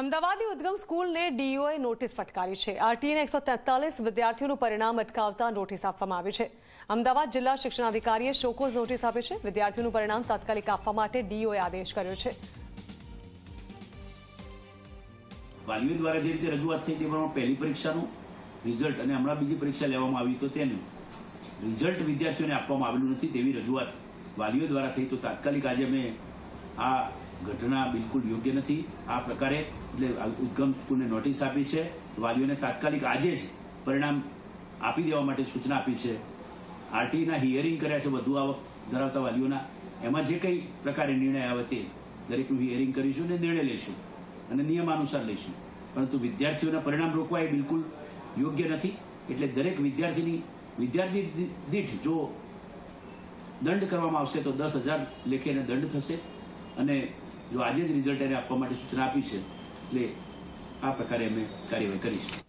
અમદાવાદની ઉદ્ગમ સ્કૂલને DOA notice ફટકારી છે. આરટીને એકસો તેતાલીસ વિદ્યાર્થીઓનું પરિણામ અટકાવતા નોટિસ આપવામાં આવી છે. અમદાવાદ જિલ્લા શિક્ષણાધિકારીએ શોકોઝ નોટિસ આપી છે. વિદ્યાર્થીઓનું પરિણામ તાત્કાલિક આપવા માટે ડીઓએ આદેશ કર્યો છે. વાલીઓ દ્વારા જે રીતે રજૂઆત થઈ તે પ્રમાણે પહેલી પરીક્ષાનું રિઝલ્ટ અને હમણાં બીજી પરીક્ષા લેવામાં આવી તો તેનું રિઝલ્ટ વિદ્યાર્થીઓને આપવામાં આવેલું નથી તેવી રજૂઆત વાલીઓ દ્વારા થઈ તો તાત્કાલિક આજે અમે આ ઘટના બિલકુલ યોગ્ય નથી. આ પ્રકારે એટલે ઉદ્ગમ સ્કૂલને નોટિસ આપી છે. વાલીઓને તાત્કાલિક આજે જ પરિણામ આપી દેવા માટે સૂચના આપી છે. આરટીના હિયરિંગ કર્યા છે, વધુ આવક ધરાવતા વાલીઓના. એમાં જે કંઈ પ્રકારે નિર્ણય આવે તે દરેકનું હિયરિંગ કરીશું અને નિર્ણય લઈશું અને નિયમાનુસાર લઈશું. પરંતુ વિદ્યાર્થીઓના પરિણામ રોકવા એ બિલકુલ યોગ્ય નથી. એટલે દરેક વિદ્યાર્થીની, વિદ્યાર્થી દીઠ જો દંડ કરવામાં આવશે તો દસ હજાર લેખે દંડ થશે. અને જો આજે જ રિઝલ્ટ એને આપવા માટે સૂચના આપી છે, એટલે આ પ્રકારે અમે કાર્યવાહી કરીશું.